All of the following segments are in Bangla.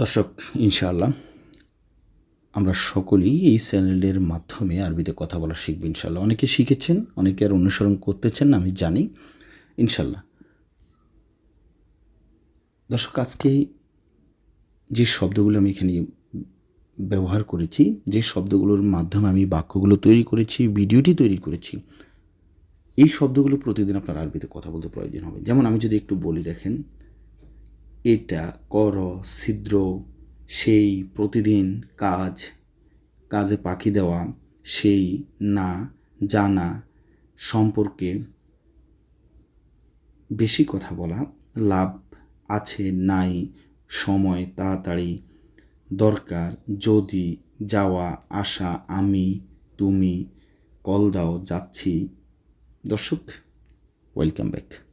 দর্শক, ইনশাআল্লাহ আমরা সকলেই এই চ্যানেলের মাধ্যমে আরবিতে কথা বলা শিখব ইনশাল্লাহ অনেকে শিখেছেন, অনেকে আর অনুসরণ করতেছেন আমি জানি ইনশাল্লাহ দর্শক, আজকে যে শব্দগুলো আমি এখানে ব্যবহার করেছি, যে শব্দগুলোর মাধ্যমে আমি বাক্যগুলো তৈরি করেছি, ভিডিওটি তৈরি করেছি, এই শব্দগুলো প্রতিদিন আপনার আরবিতে কথা বলতে প্রয়োজন হবে। যেমন আমি যদি একটু বলি, দেখেন এটা কর, ছিদ্র, সেই প্রতিদিন কাজ। কাজে পাখি দেওয়া, সেই না জানা সম্পর্কে বেশি কথা বলা, লাভ আছে, নাই, সময় তাড়াতাড়ি, দরকার, যদি যাওয়া, আসা, আমি, তুমি, কল দাও, যাচ্ছি। দর্শক ওয়েলকাম ব্যাক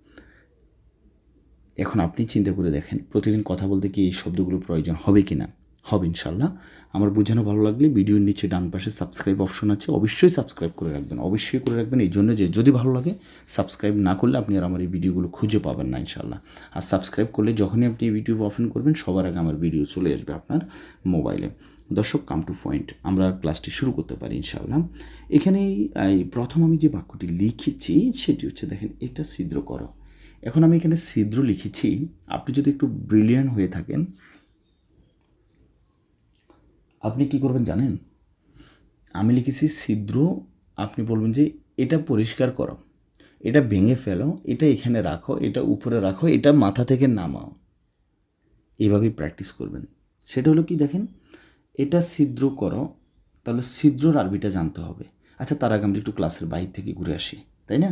এখন আপনি চিন্তা করে দেখেন, প্রতিদিন কথা বলতে কি এই শব্দগুলো প্রয়োজন হবে কি না হবে ইনশাল্লাহ আমার বোঝানো ভালো লাগলে ভিডিওর নিচে ডান পাশে সাবস্ক্রাইব অপশন আছে, অবশ্যই সাবস্ক্রাইব করে রাখবেন। অবশ্যই করে রাখবেন। এই জন্য যে যদি ভালো লাগে, সাবস্ক্রাইব না করলে আপনি আর আমার এই ভিডিওগুলো খুঁজে পাবেন না ইনশাল্লাহ আর সাবস্ক্রাইব করলে যখনই আপনি ইউটিউব ওপেন করবেন, সবার আগে আমার ভিডিও চলে আসবে আপনার মোবাইলে। দর্শক কাম টু পয়েন্ট আমরা ক্লাসটি শুরু করতে পারি ইনশাআল্লাহ। এখানে প্রথম আমি যে বাক্যটি লিখেছি, সেটি হচ্ছে, দেখেন, এটা ছিদ্র করো। এখন আমি এখানে ছিদ্র লিখেছি। আপনি যদি একটু ব্রিলিয়ান্ট হয়ে থাকেন, আপনি কি করবেন জানেন? আমি লিখেছি ছিদ্র, আপনি বলবেন যে এটা পরিষ্কার করো, এটা ভেঙে ফেলো, এটা এখানে রাখো, এটা উপরে রাখো, এটা মাথা থেকে নামাও। এভাবেই প্র্যাকটিস করবেন। সেটা হলো কি দেখেন, এটা ছিদ্র করো, তাহলে ছিদ্রর আরবিটা জানতে হবে। আচ্ছা তার আগে আমরা একটু ক্লাসের বাইরে থেকে ঘুরে আসি, তাই না?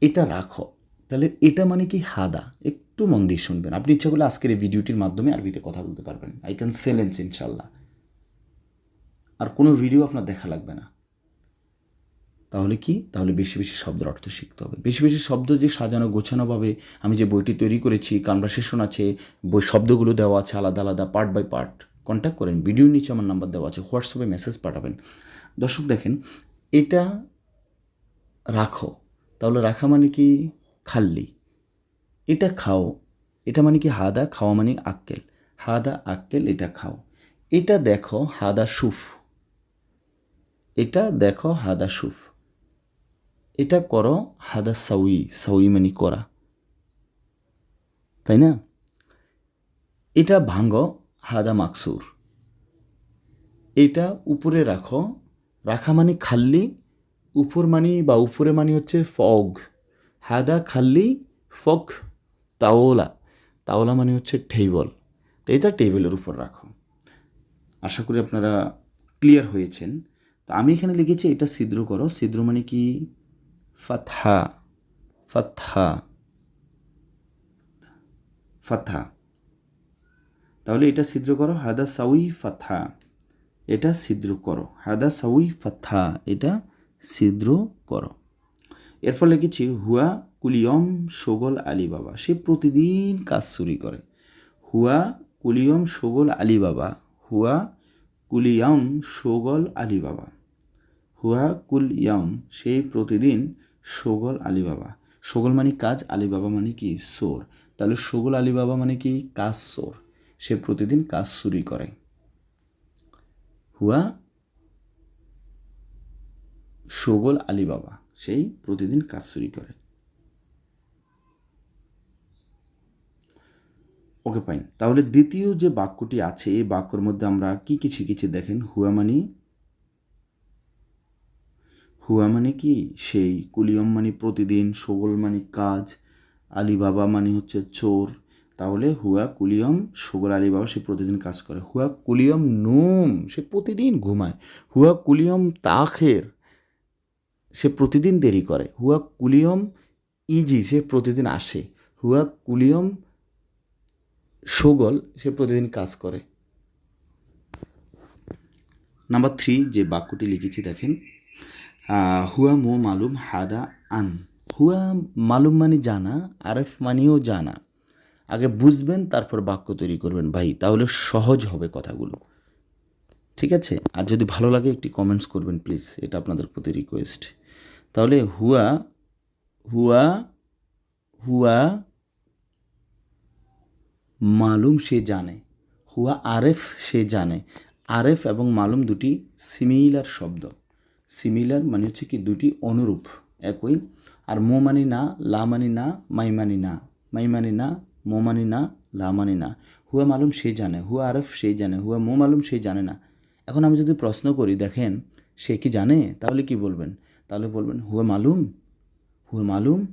এটা রাখো। তাহলে এটা মানে কি হাদা? একটু মন দিয়ে শুনবেন। আপনি ইচ্ছা করলে আজকের এই ভিডিওটির মাধ্যমে আরবিতে কথা বলতে পারবেন। আই ক্যান সেলেন্স ইনশাল্লাহ আর কোনো ভিডিও আপনার দেখা লাগবে না। তাহলে কি? তাহলে বেশি বেশি শব্দের অর্থ শিখতে হবে। বেশি বেশি শব্দ যে সাজানো গোছানোভাবে আমি যে বইটি তৈরি করেছি কনভারসেশন আছে, বই শব্দগুলো দেওয়া আছে আলাদা আলাদা পার্ট বাই পার্ট কন্ট্যাক্ট করেন। ভিডিওর নিচে আমার নাম্বার দেওয়া আছে। হোয়াটসঅ্যাপে মেসেজ পাঠাবেন। দর্শক দেখেন, এটা রাখো। তাহলে রাখা মানে কি? খাল্লি। এটা খাও। এটা মানে কি হাদা? খাওয়া মানে আক্কেল। হাদা, আক্কেল, এটা খাও। এটা দেখো হাদা সুফ। এটা দেখো হাদা সুফ। এটা করো হাদা সাউই। সাউই মানে করা। তাই না? এটা ভাঙো হাদা মাকসুর। এটা উপরে রাখো। রাখা মানে খাল্লি। উপর মানি বা উপরে মানি হচ্ছে ফগ। হাদা খাল্লি ফক তাওলা। তাওলা মানে হচ্ছে টেবল। তো এটা টেবিলের উপর রাখো। আশা করি আপনারা ক্লিয়ার হয়েছেন। তো আমি এখানে লিখেছি এটা ছিদ্র করো। ছিদ্র মানে কি? ফাথা ফাথা ফাতহা। তাহলে এটা ছিদ্র করো। হাদা সাউই ফাথা এটা ছিদ্র করো। হাদা সাউই ফাথা এটা ছিদ্র করো। এরপর লিখেছি হুয়া কুলিয়ম সোগল আলী বাবা সে প্রতিদিন কাজ চুরি করে। হুয়া কুলিয়ম সোগল আলী বাবা হুয়া কুলিয়ম সোগল আলী বাবা হুয়া কুল ইয়ম সেই প্রতিদিন সোগল আলী বাবা সোগল মানে কাজ আলী বাবা মানে কি? সোর তাহলে সোগল আলী বাবা মানে কি? কাজ সোর সে প্রতিদিন কাজ চুরি করে। হুয়া সোগল আলী বাবা সেই প্রতিদিন কাজ চুরি করে। ওকে ফাইন তাহলে দ্বিতীয় যে বাক্যটি আছে, এই বাক্যর মধ্যে আমরা কি কি শিখেছি দেখেন? হুয়া মানে? হুয়া মানে কি? সেই, কুলিয়ম মানে প্রতিদিন, সগল মানে কাজ আলী বাবা মানে হচ্ছে চোর। তাহলে হুয়া, কুলিয়ম, সগল আলী বাবা সে প্রতিদিন কাজ করে। হুয়া, কুলিয়ম, নুম, সে প্রতিদিন ঘুমায়। হুয়া, কুলিয়ম তাখের সে প্রতিদিন দেরি করে। হুয়া কুলিয়ম ইজি, সে প্রতিদিন আসে। হুয়া কুলিয়ম সগল, সে প্রতিদিন কাজ করে। নাম্বার থ্রি, যে বাক্যটি লিখেছি, দেখেন হুয়া মো মালুম হাদা আন। হুয়া মালুম মানে জানা, আরেফ মানেও জানা। আগে বুঝবেন, তারপর বাক্য তৈরি করবেন। ভাই, তাহলে সহজ হবে কথাগুলো। ঠিক আছে? আর যদি ভালো লাগে, একটি কমেন্টস করবেন প্লিজ এটা আপনাদের প্রতি রিকোয়েস্ট তাহলে হুয়া হুয়া হুয়া মালুম সে জানে। হুয়া আরেফ সে জানে। আরেফ এবং মালুম দুটি সিমিলার শব্দ। সিমিলার মানে হচ্ছে কি দুটি অনুরূপ, একই। আর মো মানি না, লা মানি না, মাই মানি না। মাই মানি না, মো মানি না, লা মানি না। হুয়া মালুম সে জানে, হুয়া আরেফ সে জানে, হুয়া মো মালুম সে জানে না। এখন আমি যদি প্রশ্ন করি, দেখেন, সে কি জানে? তাহলে কি বলবেন? তাহলে বলবেন, হুয়া মালুম? হুয়া মালুম?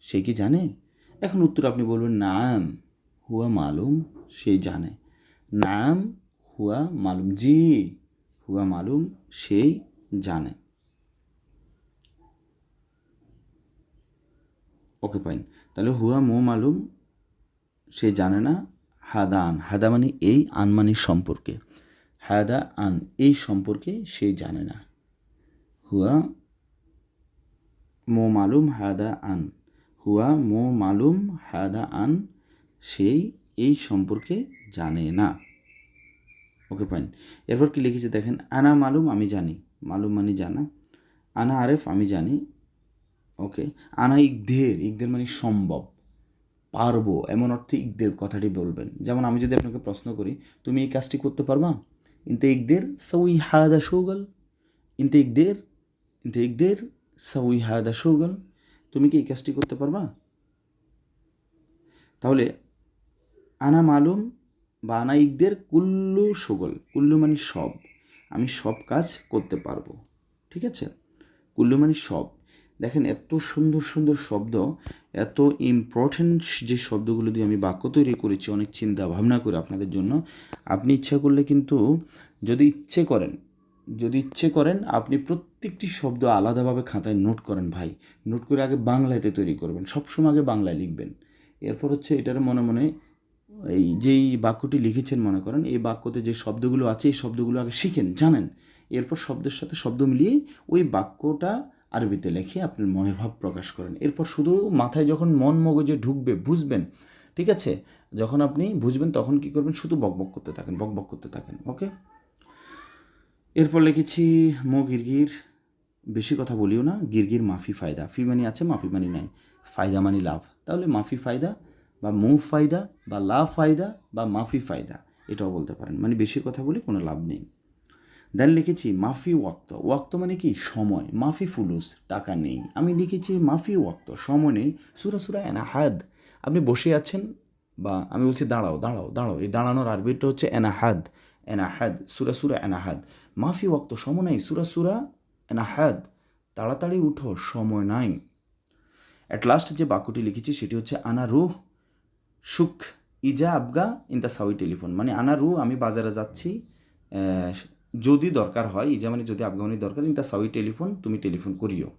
সে কি জানে? এখন উত্তর আপনি বলবেন, নাম, হুয়া মালুম, সে জানে। নাম, হুয়া মালুম, জি, হুয়া মালুম, সেই জানে। ওকে পাইন তাহলে হুয়া মো মালুম, সে জানে না। হাদা আন, হাদা মানে এই আন মানে সম্পর্কে। হাদা আন, এই সম্পর্কে সে জানে না। হুয়া মো মালুম হাদা আন। হুয়া মো মালুম হাদা আন, সেই এই সম্পর্কে জানে না। ওকে ফাইন এরপর কি লিখেছে দেখেন, আনা মালুম আমি জানি। মালুম মানে জানা। আনা আরেফ আমি জানি। ওকে, আনা ইকদের। ইকদের মানে সম্ভব। পারব, এমন অর্থে ইকদের কথাটি বলবেন। যেমন আমি যদি আপনাকে প্রশ্ন করি, তুমি এই কাজটি করতে পারবা? ইনতে ইকদের সউই হাদা শৌগল ইনতে ইকদের ইনতে ইকদের সউই হাদা শৌগল তুমি কি এই কাজটি করতে পারবা? তাহলে আনা মালুম বা আনা ইকদের কুল্লু সুগল, কুল্লু মানে সব, আমি সব কাজ করতে পারব, ঠিক আছে? কুল্লু মানে সব। দেখেন, এত সুন্দর সুন্দর শব্দ, এত ইম্পর্টেন্ট যে শব্দগুলো দিয়ে আমি বাক্য তৈরি করেছি, অনেক চিন্তা ভাবনা করে আপনাদের জন্য। আপনি ইচ্ছা করলে কিন্তু যদি ইচ্ছে করেন যদি ইচ্ছে করেন, আপনি প্রত্যেকটি শব্দ আলাদাভাবে খাতায় নোট করেন ভাই। নোট করে আগে বাংলাতে তৈরি করবেন। সবসময় আগে বাংলায় লিখবেন। এরপর হচ্ছে এটার মনে মনে এই যেই বাক্যটি লিখেছেন মনে করেন, এই বাক্যতে যে শব্দগুলো আছে, এই শব্দগুলো আগে শিখেন, জানেন। এরপর শব্দের সাথে শব্দ মিলিয়ে ওই বাক্যটা আরবিতে লেখে আপনার মনের ভাব প্রকাশ করেন। এরপর শুধু মাথায় যখন মন মগজে ঢুকবে, বুঝবেন, ঠিক আছে? যখন আপনি বুঝবেন, তখন কি করবেন? শুধু বকবক করতে থাকেন, বকবক করতে থাকেন ওকে এরপর লিখেছি, মো গিরগির, বেশি কথা বলিও না, গিরগির মাফি ফায়দা। ফি মানি আছে, মাফি মানি নাই। ফায়দা মানি লাভ। তাহলে মাফি ফায়দা বা মু ফায়দা বা লাভ ফায়দা বা মাফি ফায়দা, এটাও বলতে পারেন। মানে বেশি কথা বলে কোনো লাভ নেই। দেন লিখেছি, মাফি ওয়াক্ত। ওয়াক্ত মানে কি? সময়। মাফি ফুলুস, টাকা নেই। আমি লিখেছি, মাফি ওয়াক্ত, সময় নেই। সুরা সুরা এনাহাদ। আপনি বসে আছেন বা আমি বলছি, দাঁড়াও দাঁড়াও দাঁড়াও। এই দাঁড়ানোর আরবিটা হচ্ছে এনাহাদ। এনাহাদ, সুরা সুরা এনাহাদ। মাফি ওয়াক্ত, সময় নাই। সুরা সুরা এনাহাদ, তাড়াতাড়ি উঠো, সময় নাই। অ্যাট লাস্ট যে বাক্যটি লিখেছি, সেটি হচ্ছে, আনা রুহ সুখ ইজা আবগা ইন দ্য সাউই টেলিফোন। মানে আনা রু আমি বাজারে যাচ্ছি যদি দরকার হয়, ইজা মানে যদি আবগা মানে দরকার, ইন দ্য সাউই টেলিফোন, তুমি টেলিফোন করিও।